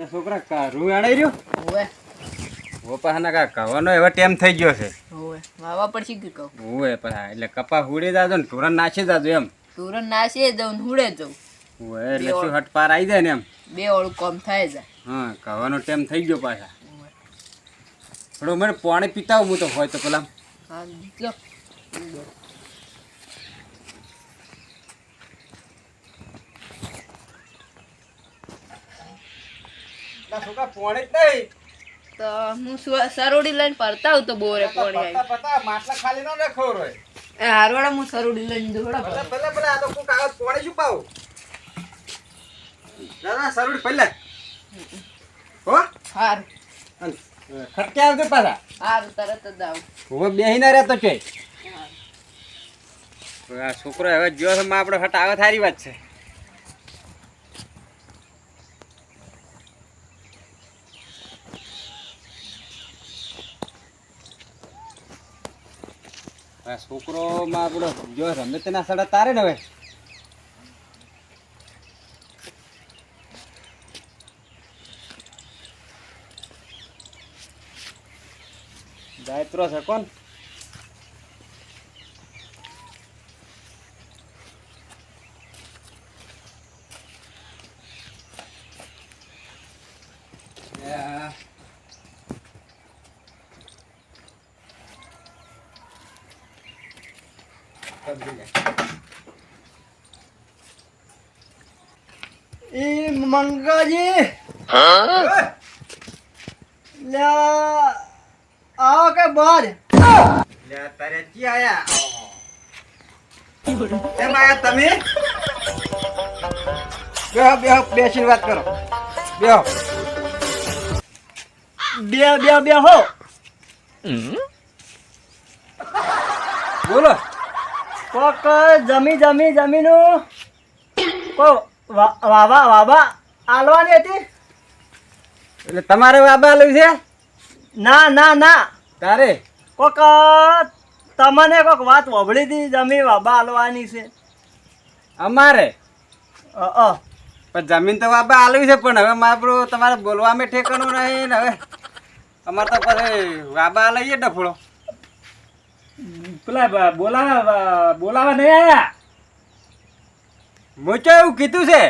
ને છોકરા કારું આણે રહ્યો? હોવે. ઓપાના કા કવાનો એવો ટેમ થઈ ગયો છે. હોવે. વાવા પડશે કે કહું? ઓએ પણ હા, એટલે કપા હુડી જાજો ને તુરન નાસી જાજો એમ. તુરંત નાશે દઉં ને હુડે જઉં. ઓએ એટલે શું હટ પાર આવી જાય ને એમ? બે વાળું કોમ થાય જાય હા કવાનો ટેમ થઈ ગયો પાછા. થોડું મને પાણી પીતાવું હું તો હોય તો પેલા. હા લો છોકરા પાણી જ નહીં. તો હું સરોડી લઈને ફરતા હું તો બોરે પાણી આવી. પતા માટલા ખાલી ન રાખો રોય. એ હારવાડા હું સરોડી લઈને દોડા ભલે ભલે ભલે આ તો કોક કાગળ પાણી શું પાવ ના ના સરુડી પહેલા હો? હાર. ખટકે આવજો પાછા. હાર તરત જ આવું. હવે બેહીને રહેતો છે આ છોકરો હવે જો છે માં આપણો આવે થારી વાત છે. છોકરો માં આપણો જો રમે તેના સડા તારે ને હવે. ગાયત્રો છે કોણ Yeah. એ મંગાજી લે આવો કે બહાર. લે તારે જી આયા? કેમ આયા તમે? બેહો બેહો બેસીને વાત કરો. બેહો. બે બે બે હો બોલો. કોક જમી જમી જમીનું. કો વા- વાવા વાવા. આલવાની હતી? એટલે તમારે બાબા આલવી છે? ના ના ના. તારે? કોક તમને કોક વાત વભળી હતી જમી વાબા આલવાની છે. અમારે? અ અ. પણ જમીન તો બાબા આલવી છે પણ હવે મારું તમારે બોલવામાં ઠેકાણું નહીં ને હવે. અમારે તો પછી બાબા લઈએ ડફળો. પેલા બોલાવા બોલાવા નહીં આવ્યા મુચો એવું કીધું છે?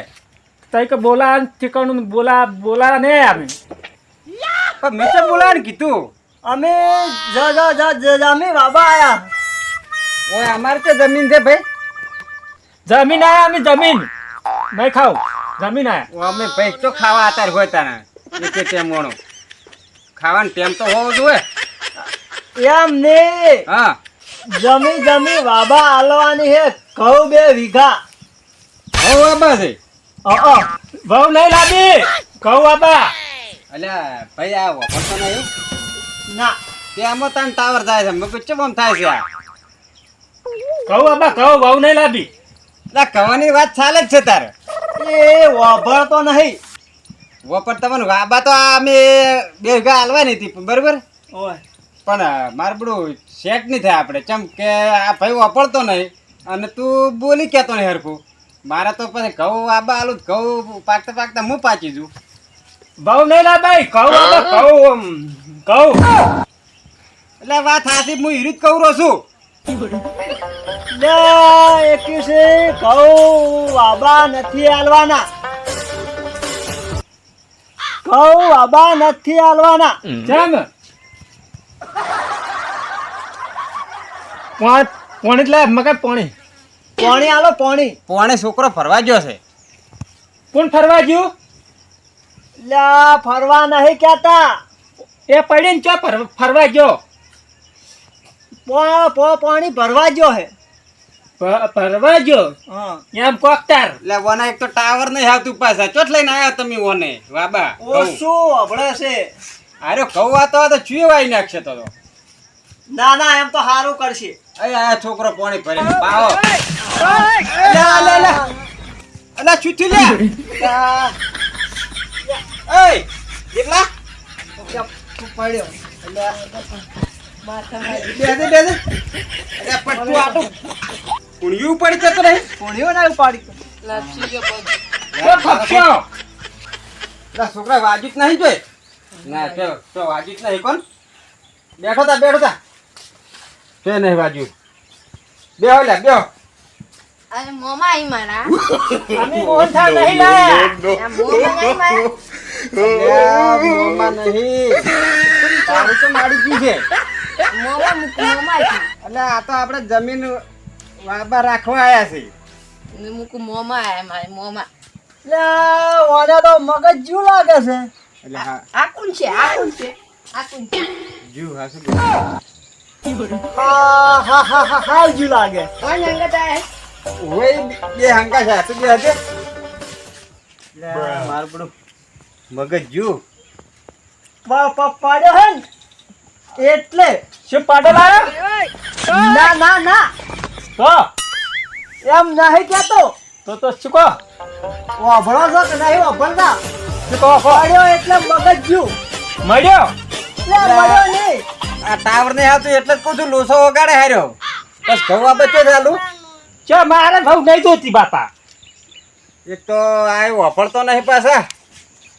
તઈ કે બોલા ઠેકાણું બોલા બોલાવા નહીં અમે. પણ મેં તો બોલાવાનું કીધું. અમે જ જ જ જ જમી બાબા આયા. ઓય અમારે તો જમીન છે ભાઈ. જમીન આયા અમે જમીન. નહીં ખાવ જમીન આયા. અમે ભાઈ તો ખાવા અત્યારે હોય તારા? એકે ટેમ વણો ખાવાનો ટેમ તો હોવો જોઈએ. એમ ને. હા. જમી જમી બાબા આલવાની હે કહું બે વીઘા. હો બાબા છે. ઘઉં નહીં લાવી કહું બાબા અલ્યા ભાઈ આ વફરતો નહીં ના. તે આમાં તાન ટાવર થાય છે મગજ ચબમ થાય છે આ? કહું બાબા કહું ઘઉં નહીં લાવી એટલે કહેવાની વાત ચાલે જ છે તારે. એ વાભળતો નહીં. વપર તમને વાબા તો અમે બે વીઘા હાલવાની હતી બરોબર? ઓય. પણ મારે બધું સેટ નહીં થાય આપણે. ચમ કે આ ભાઈ વપડતો નહીં અને તું બોલી કહેતો નહીં હરખું. મારે તો પછી ઘઉં આબા આલું ઘઉં પાકતા પાકતા હું પાચી છું બહુ નહીં લાવી ઘઉં આબા ઘઉં? ઘઉં એટલે વાત હાથી હું હીરું જ કહું છું. લે એકવીસે ઘઉં બાબા નથી હાલવાના ઘઉં આબા નથી હાલવાના જેમ. પોણ પોણી એટલે મકા પોણી. પાણી આલો પાણી. પોણે છોકરો ફરવા ગયો છે. કોણ ફરવા ગયું? લ્યા ફરવા નહીં કહેતા. એ પડીને ચો ફરવા ગયો? પો- પો- પાણી ભરવા ગયો હે ભરવા ફરવા ગયો? હા. એમ કોકતાર. લે વના એક તો ટાવર નહીં આવતું પાછા. ચોટ લઈને આવ્યા તમે ઓને? વાબા ઓ શું હબળે છે? અરે કહું આ તો ચીવાઈ નાખશે તો. ના ના એમ તો સારું કરશે. આ છોકરો પાણી ભરી પાવો અલા છૂટી લે. એય દીપલા પડ્યો કુણિયું પડી જતો ના ઉપાડી એ છોકરા વાજુ જ નહીં જોઈ ના તો તો વાજુ જ નહીં કોણ બેઠો તા બેઠો તા. તે નહીં બાજુ? બેહો લે બેહો. અને મોમાં આઈ મારા. અમે નહીં લાયા. મોમાં નહીં મારા. અલ્યા, મોંમાં નહીં. તારું તો મારી ગયું છે. મોમાં મોમા મોમાં આઈ એટલે આ તો આપણે જમીન વાબા રાખવા આયા છે. મૂકું મોમાં આયા મારે મોમા. એટલે ઓને તો મગજ જુ લાગે છે. એટલે આ કોણ છે? આ કોણ છે? આ કોણ છે? જુ હા શું કીધું? હા હા હા હા હા જ્યુ લાગે કોણ અંગત આયા ઓય બે- બે હંકા છે શું બે હશે એટલે મારું મગજ જુ પ- પ- પડ્યો હે એટલે શું પાડો લાયો ના ના ના તો એમ નહીં કેતો તો તો શું કહો વાભળો છો કે નહીં વાભળતા શું કહો પાડ્યો એટલે મગજ જુ મળ્યો મળ્યો આ ટાવર નહીં આવતું એટલે જ કહું છું લોસો વગાડે હાર્યો. બસ ઘઉં આપે છે ચાલુ ચો મારે ઘઉં નહીં જોતી બાપા. એક તો આ વફળતો નહીં પાછા.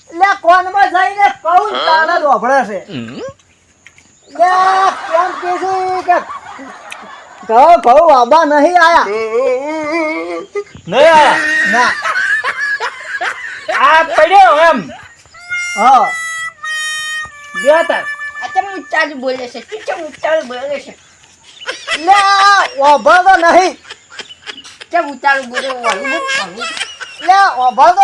લે કોનમાં જઈને કહું તારા જ વાભળે છે. લે કોણ કે છે કે ઘઉં ઘઉં વાબા નહીં આયા. નહીં આયા? ના. આ પડ્યો એમ. હા. બે તાર આ તમે ઉચ્ચાર બોલે છે. ચમ ઉચ્ચાર બોલે છે? લે વાભળતો નહીં. ચમ ઉચ્ચાર બોલે વાળું લે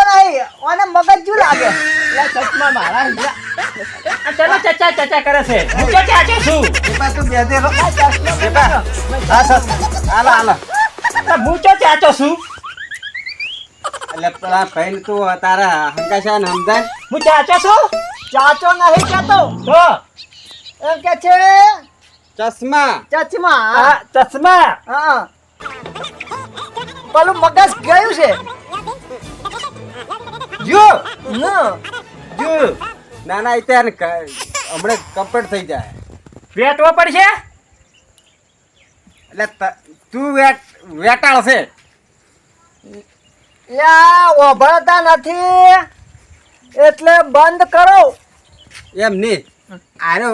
નહીં. ઓને મગજ જ્યુ લાગે? લે ચશ્મા મારા હીરા આ ચચા ચચા કરે છે. હું તો ચાચો છું. દીપા તું બે દે. હા હાલો હાલો. હું ચાચો છું? એટલે પેલા ભાઈ તું તારા હંકાશા ને સમજાય? હું ચાચો છું? ચાચો નહીં કેતો તો. એમ કે છે? ચશ્મા. ચશ્મા? હા ચશ્મા. હા. પેલું મગજ ગયું છે. જો. ના જો. ના ના ત્યાં હમણાં કમ્પ્લીટ થઈ જાય. વેટવો પડશે? એટલે તું વેટ વેટાળ છે. યા ઓભળતા નથી. એટલે બંધ કરો. એમ નહીં. આનો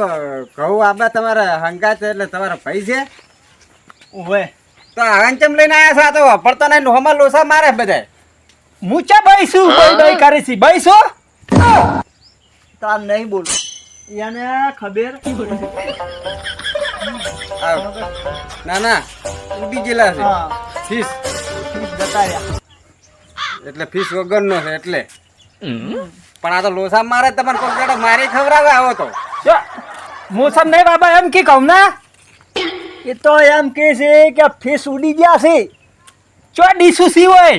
ઘઉં આબા તમારા હંગાત એટલે તમારા ભાઈ છે? ઓવે તો હવન ચમ લઈને આવ્યા છો? આ તો વફળતો નહીં લોહમાં લોસા મારે બધા. હું ચા બઈશું બઈ બઈ કરે છે. બઈશું તાર નહીં બોલ. એને ખબર. ના ના. ઉડી ગયેલા છે. હા. ફીસ. જતા રહ્યા. એટલે ફીસ વગરનો છે એટલે. પણ આ તો લોસા મારે તમારે કોઈ મારી ખવડાવે આવો તો. મોસમ નહીં બાબા એમ કે કહું ના? એ તો એમ કે છે કે ફીસ ઉડી ગયા છે. ચો ડીસુ સી હોય?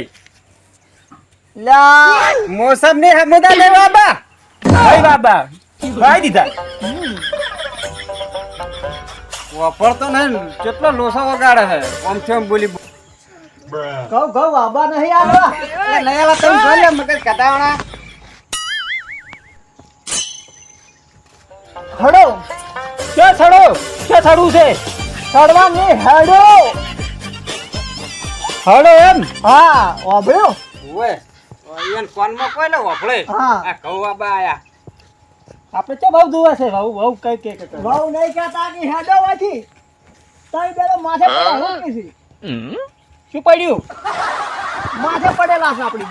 લા. મોસમ ને હમદા લે બાબા. ભાઈ બાબા ભાઈ દીધા. વફળતો નહીં કેટલો લોસો વગાડે છે. આમ છે બોલી કહું કહું વાબા નહીં એટલે લઈ આવા તમે જોઈ લે મગજ કટાવણા. હડો કે સડો કે સડવું છે? નહીં હડો હળો એમ? હા ઓભળ્યો ઓએ એન કોનમાં કોઈ લે ઓભળે હા. આ ઘઉં બાબા આયા. આપણે ચો ભાવ જોવા છે? ભાવ ભાવ કઈ કે કે ભાવ નહીં કહેતા કે હેડો વાથી તઈ બેલો માથે પડેલા હું કીધી શું પડ્યું? માથે પડેલા છે આપણી.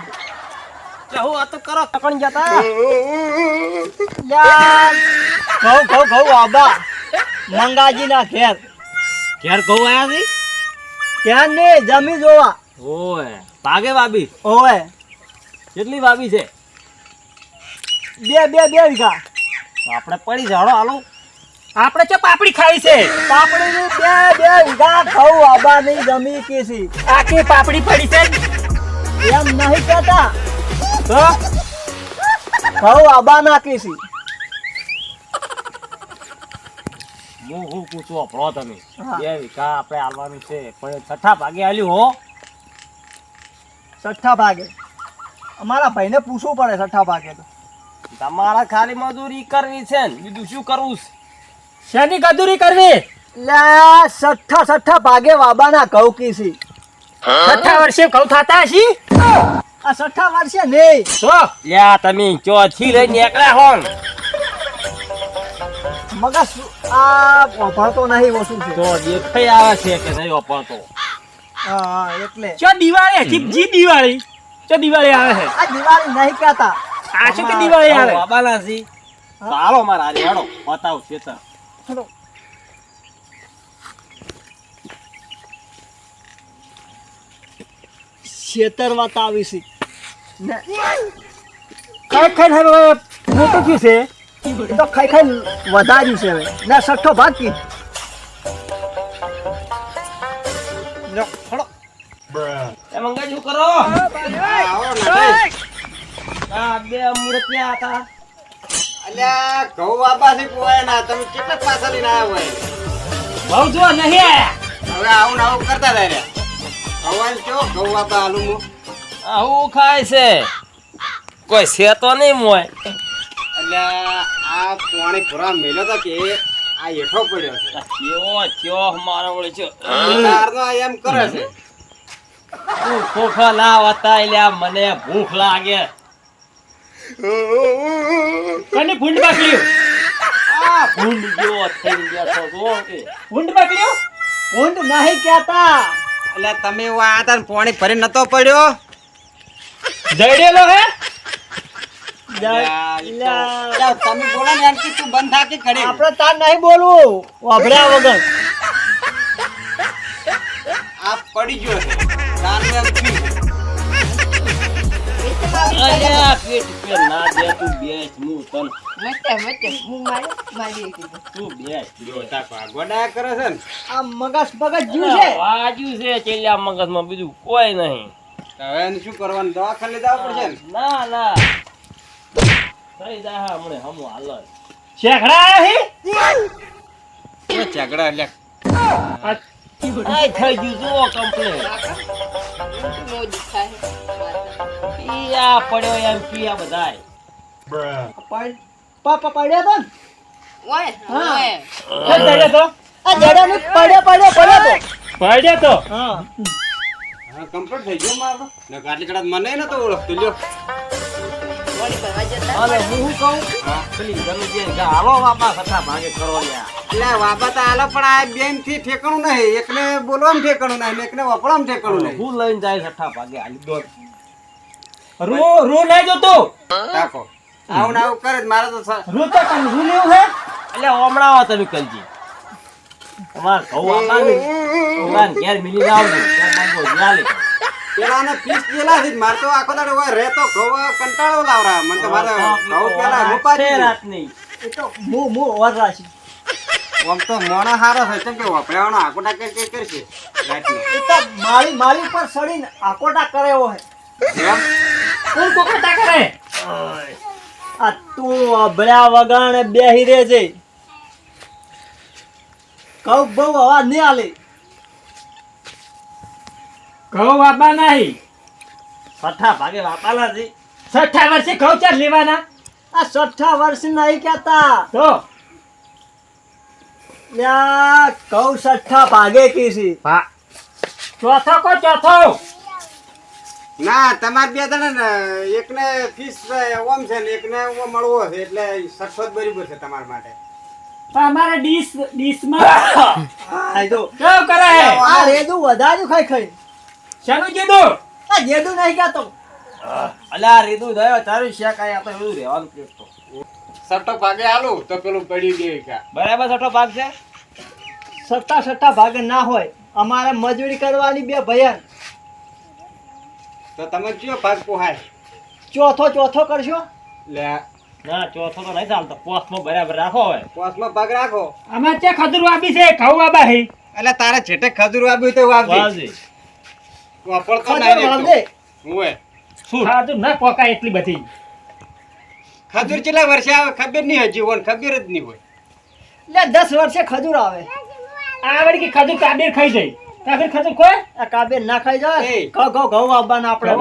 હું આ તો કરો તકણ જતા યાર. ઘઉં ઘઉં ઘઉં વાબા મંગાજી ના ઘેર. ઘેર ઘઉં આયા છે? ત્યાં ને જમી જોવા. ઓય ભાગે ભાભી? ઓવે કેટલી ભાભી છે? બે બે બે વીઘા. આપણે પડી જાડો હાલો. આપણે છે પાપડી ખાઈ છે? પાપડી ની બે બે વીઘા આબા ની જમી કેસી આખી પાપડી પડી છે? એમ નહીં કહેતા. તો આબા નાખી કેસી હું હું પૂછું અપડો તમે. બે વીઘા આપણે હાલવાનું છે પણ છઠ્ઠા ભાગે હાલ્યું હો. છઠ્ઠા ભાગે. અમારા ભાઈને પૂછવું પડે છઠ્ઠા ભાગે તો. તમારા ખાલી મજૂરી કરવી છે ને બીજું શું કરવું છે? શેની કદુરી કરવી? લે છઠ્ઠા છઠ્ઠા ભાગે વાબાના કહું કીસી. છઠ્ઠા વર્ષે ઘઉં થતા હશી? આ છઠ્ઠા વર્ષે નહીં તો લ્યા તમે ચોથી લઈ નીકળ્યા હો ને. આ વાપરતો નહીં ઓછું છે. તો દેખાઈ આવે છે કે નહીં વાપરતો. હા હા, એટલે. ચો દિવાળી હતી જી દિવાળી. ચો દિવાળી આવે છે આ દિવાળી નહીં કહેતા. આ શું કે દિવાળી આવે? બાબાના સી ચાલો મારા હારે હેડો બતાવ ચેતર ચલો. છેતરવાત આવી છે. ખાઈ ખાઈને હવે મોટું થયું છે તો ખાઈ ખાઈ વધાર્યું છે હવે ને ભાગ કી શું કરો બે મૂર્તિયા હતા અલ્યા ઘઉં વાબાથી પોવાય ના તમે કેટલા પાછા લઈને આવ્યા હોય બહુ જો નહીં હવે આવું ના આવું કરતા થાય રહ્યા ઘઉં કેવો ઘઉં બાપા હાલું હું આવું ખાય છે? કોઈ છે તો નહીં મોય. એટલે આ પોણી ખોરા મેલ્યો તો કે આ હેઠો પડ્યો છે. કેવો કયો મારો વળે છે. તારનો આ એમ કરે છે. તું ખોખા ના વતા લ્યા મને ભૂખ લાગે. કને ભૂંડ બાકલ્યો આ ભૂંડ જેવો થઈ ગયા તો કે. ભૂંડ બાકલ્યો ઊંડ નહીં કહેતા. એટલે તમે આ તાર પોણી ભરી નતો પડ્યો? જડેલો હે? તમે બોલો ને એમ કે તું બંધ થા કે આપણે તાર નહીં બોલવું. વાભર્યા વગર. આ પડી ગયો છે. તારનું એમ અલ્યા પેટ પે ના દે તું બેસ હું તન મચે મચે હું મારી મારી તું બેસ. જો તાર કરે છે ને. આ મગજ મગજ જ્યું છે. વાજુ છે ચેલ્યા મગજમાં બીજું કોઈ નહીં. હવે એને શું કરવાનું? દવાખાને જવું પડશે ને? ના ના. થઈ જા હમણે હમો હાલ. શેખડા હી એ ઝઘડા લે? આ થઈ ગયું જુઓ કમ્પ્લેટ આ પડ્યો એમ પિયા બધાય. પાપા પડ્યો તો ઓય હા. ઓય. પડ્યો તો? પડ્યો પડ્યો પડ્યો તો. પડ્યો તો? હા. કમ્પ્લીટ થઈ ગયો મારો. ને આટલી કડાત મને નતો ઓળખતો. લ્યો. જતા હું કહું? પેલી ગમે હાલો બાપા સઠા ભાગે કરો એટલે તો આલો પણ આ બેનથી ઠેકાણું નહીં. એકને બોલવામાં ઠેકાણું નહીં એકને વપરામ ઠેકાણું નહીં. હું લઈને જાય સઠા ભાગે? હાલી રૂ રૂ લઈ જો આવું ને આવું કરે જ. મારે તો રૂ તો તને રૂ લેવું હે? એટલે ઓમણાવો તમે કલજી તમાર ઘઉં આપવાનું ઓલાને ઘેર મિલી લાવજો તો માંગો લે. પેલાને પીસ પેલા થી મારે તો આખો દાડો હોય રહેતો ઘઉં કંટાળો લાવરા મને તો મારે ઘઉં પેલા રૂપા છે રાત નહીં. એ તો હું હું ઓર રાશી આમ તો મોણો હારો છે કેમ કે વપરાવાનો આકોટા કે કે કરશે? રાતનો. એ તો મારી મારી પર સડીને આકોટા કરે એવો હે કોણ કોકટા કરે? આ તું અભળ્યા વગાણે બેહી રહે છે કહું બહુ અવાજ નહીં આલે. ઘઉં વાપા નહીં. છઠ્ઠા ભાગે વાપા નથી છઠ્ઠા વર્ષે કહું ચાર લેવાના? આ છઠ્ઠા વર્ષ નહીં કહેતા. તો? લ્યા કહું છઠ્ઠા ભાગે કીધી ચોથો કો ચોથો? ના તમારે બે જણા ને એકને ફીસ ઓમ છે ને એકને ઓમ મળવો છે એટલે સરસ્વત બરાબર છે તમારા માટે. અમારે ડીશ ડીશમાં આ જો. કેવું કરે હે? આ રેદું વધાર્યું ખાઈ ખાઈ શાનું જેદુ આ જેદુ નહીં કહેતો અલા રેદુ દયો તારું શેક આયા તો એવું રહેવાનું પેટતો સટ્ટો ભાગે આલું તો પેલું પડી ગયું કા. બરાબર સટ્ટો ભાગ છે? સટ્ટા સટ્ટા ભાગે ના હોય અમારે મજૂરી કરવાની બે ભયન. તો તમે કયો ભાગ પોહાય? ચોથો ચોથો કરશો? લે ના ચોથો તો નહીં ચાલતો. પોસ્ટમાં બરાબર રાખો હવે. રાખો. આમાં છે ખજૂર આપી છે ઘઉં આબા હે એટલે તારે છેટે ખજૂર વાવ્યું તો વાળદે. હું ખાધું ના પોકાય એટલી બધી. ખજૂર કેટલા વર્ષે આવે ખબર નહીં હજી હોય ખબર જ નહીં હોય. એટલે દસ વર્ષે ખજૂર આવે. આવડ કે ખજૂર કાબીર ખાઈ જાય. કાબેર ખજૂર કોઈ આ કાબે ના ખાઈ જાય. ઘઉં ઘઉં ઘઉં આવવાના આપણે.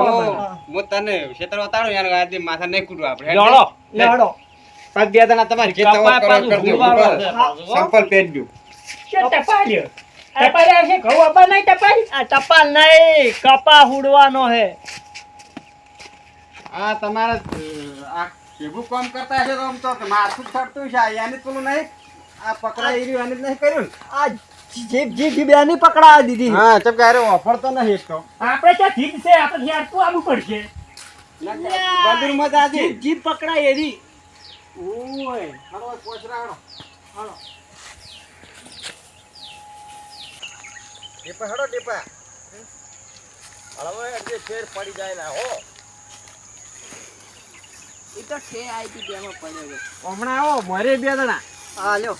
હું. તને ક્ષેત્ર બતાડું યાર આજે માથા નહીં કૂટવું આપણે. જોડો લે. હળો પગ બે તમારી ખેતર કર પાછું કરજો. ભૂલવાનો બસ. છે પાછું, હો. સંપલ પહેરજો. ટપાલ્યો. ટપાલ્યો આવશે ઘઉં આવવા નહીં ટપાલી આ ટપાલ નહીં. કપા હુડવાનો હે. આ તમારે આ કેવું કામ કરતા છે તો આમ તો માથું ફરતું છે. યાની પેલું નહીં. આ પકડાઈ રહ્યું એને જ નહીં કર્યું આ જીપ જીભ જીભ એની પકડાવી દીધી. હા ચમ કે અરે ઓફરતો નહીં એક તો આપણે ત્યાં જીભ છે આપણે યાર તું આવવું પડશે. બધું મજા આજે. જીભ જીપ પકડાય એની. ઓય હાલો પોચરા હાલો. હાલો. ડીપા હાલો ડીપા. હવે જે ફેર પડી જાય ના હો. એ તો છે આઈ હતી તેમાં પડ્યો હમણાં આવો મરે બે જણા. હા લ્યો.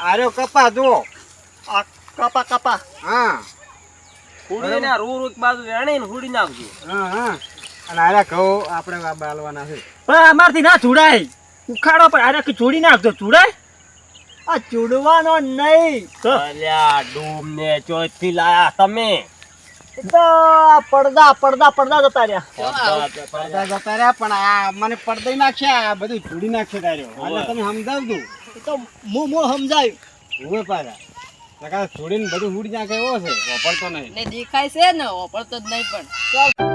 આર્યો કપા જુઓ. આ કપા કપા. હા. હુડી ના રૂ રૂ બાજુ વેણી ને હુડી નાખજો. હા હા. અને આરે કહો આપણે આ બાલવાના છે. પણ અમારથી ના જોડાય ઉખાડો પર આરે જોડી નાખજો. જોડાય આ ચૂડવાનો નહીં. અલ્યા ડૂમ ને ચોથી લાયા તમે. તો પડદા પડદા પડદા જતા રહ્યા. પડદા જતા રહ્યા. પણ આ મને પડદા નાખ્યા આ બધું જોડી નાખ્યા તમે સમજાવજો. એ તો હું હું સમજાયું. ઉભે પાછા. છોડીને બધું ઉડી નાખે એવો છે. ઓપડતો નહીં ને દેખાય છે ને ઓપડતો જ નહીં પણ.